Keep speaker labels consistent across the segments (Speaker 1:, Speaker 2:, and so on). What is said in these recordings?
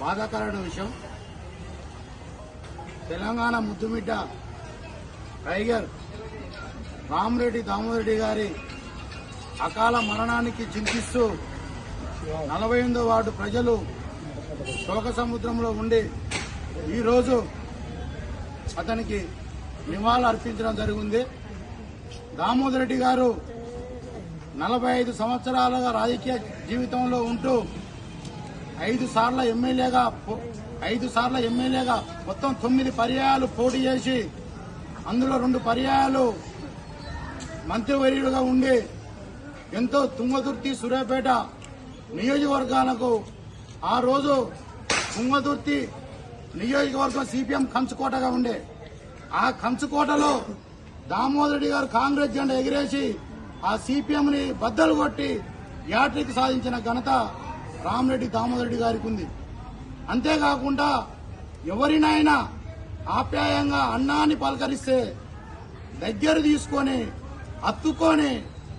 Speaker 1: బాధాకరమైన విషయం. తెలంగాణ ముద్దుమిడ్డ టైగర్ రామరెడ్డి దామోదరెడ్డి గారి అకాల మరణానికి చింతిస్తూ నలభై ఎనిమిదో వార్డు ప్రజలు శోక సముద్రంలో ఉండి ఈరోజు అతనికి నివాళులు అర్పించడం జరిగింది. దామోదర్ రెడ్డి గారు నలభై ఐదు సంవత్సరాలుగా రాజకీయ జీవితంలో ఉంటూ ఐదు సార్ల ఎమ్మెల్యేగా ఐదు సార్ల ఎమ్మెల్యేగా మొత్తం తొమ్మిది పర్యాయాలు పోటీ చేసి అందులో రెండు పర్యాయాలు మంత్రివర్యులుగా ఉండి ఎంతో తుంగతుర్తి సూర్యాపేట నియోజకవర్గాలకు ఆ రోజు తుంగతుర్తి నియోజకవర్గం సిపిఎం కంచుకోటగా ఉండే. ఆ కంచుకోటలో దామోదర్ రెడ్డి గారు కాంగ్రెస్ జెండా ఎగిరేసి ఆ సిపిఎం ని బద్దలు కొట్టి యాట్రిక్ సాధించిన ఘనత రామరెడ్డి దామోదర్ రెడ్డి గారికి ఉంది. అంతేకాకుండా ఎవరినైనా ఆప్యాయంగా అన్నాన్ని పలకరిస్తే దగ్గర తీసుకొని అత్తుకొని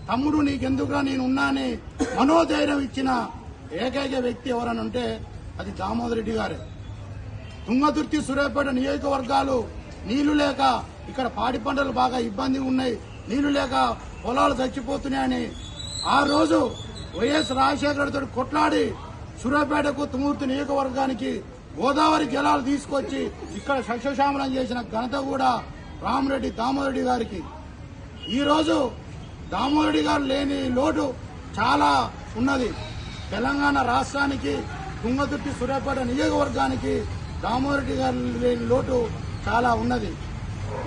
Speaker 1: తమ్ముడు నీకెందుకురా? నేను ఉన్నాని మనోధైర్యం ఇచ్చిన ఏకైక వ్యక్తి ఎవరని ఉంటే అది దామోదర్ రెడ్డి గారే. తుంగతుర్తి సూర్యాపేట నియోజకవర్గాలు నీళ్ళు లేక ఇక్కడ పాడి పంటలు బాగా ఇబ్బంది ఉన్నాయి. నీళ్ళు లేక పొలాలు చచ్చిపోతున్నాయని ఆ రోజు వైఎస్ రాజశేఖర కొట్లాడి సూర్యాపేటకు తుమూర్తి నియోజకవర్గానికి గోదావరి జలాలు తీసుకొచ్చి ఇక్కడ సస్యశ్యామలం చేసిన ఘనత కూడా రామరెడ్డి దామోరెడ్డి గారికి. ఈరోజు దామోరెడ్డి గారు లేని లోటు చాలా ఉన్నది. తెలంగాణ రాష్ట్రానికి తుంగతుర్తి సూర్యాపేట నియోజకవర్గానికి దామోరెడ్డి గారు లేని లోటు చాలా ఉన్నది.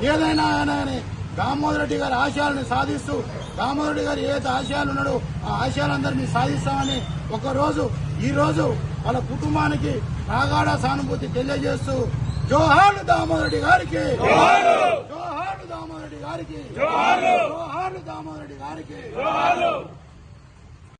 Speaker 1: ఏదైనా కానీ దామోదర్ రెడ్డి గారి ఆశయాలను సాధిస్తూ దామోదర్ రెడ్డి గారు ఏదైతే ఆశయాలు ఉన్నాడో ఆ ఆశయాలందరినీ సాధిస్తామని ఒక రోజు ఈ రోజు వాళ్ళ కుటుంబానికి నాగాడ సానుభూతి తెలియజేస్తూ జోహార్లు దామోదర్ రెడ్డి గారికి జోహార్లు! దామోదర్ రెడ్డి గారికి జోహార్లు! దామోదర్ రెడ్డి గారికి.